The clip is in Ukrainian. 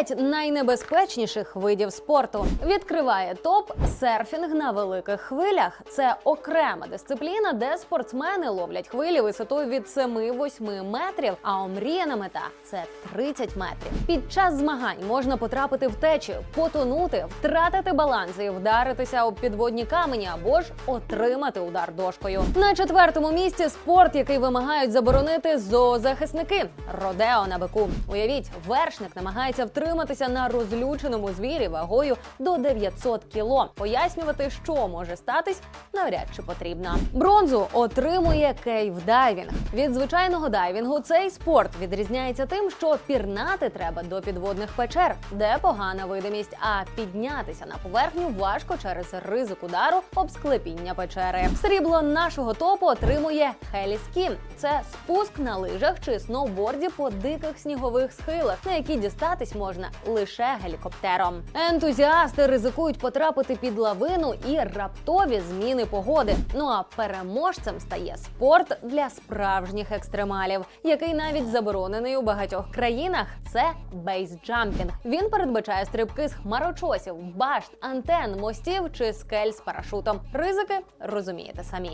П'ять найнебезпечніших видів спорту відкриває топ серфінг на великих хвилях. Це окрема дисципліна, де спортсмени ловлять хвилі висотою від 7-8 метрів. А омріяна мета це 30 метрів. Під час змагань можна потрапити в течію, потонути, втратити баланс і вдаритися об підводні камені або ж отримати удар дошкою. На четвертому місці спорт, який вимагають заборонити зоозахисники родео на бику. Уявіть, вершник намагається втриматися на розлюченому звірі вагою до 900 кіло. Пояснювати, що може статись, навряд чи потрібно. Бронзу отримує кейвдайвінг. Від звичайного дайвінгу цей спорт відрізняється тим, що пірнати треба до підводних печер, де погана видимість, а піднятися на поверхню важко через ризик удару об склепіння печери. Срібло нашого топу отримує Хеліскін. Це спуск на лижах чи сноуборді по диких снігових схилах, на які дістатись можна лише гелікоптером. Ентузіасти ризикують потрапити під лавину і раптові зміни погоди. Ну а переможцем стає спорт для справжніх екстремалів, який навіть заборонений у багатьох країнах. Це бейсджампінг. Він передбачає стрибки з хмарочосів, башт, антен, мостів чи скель з парашутом. Ризики розумієте самі.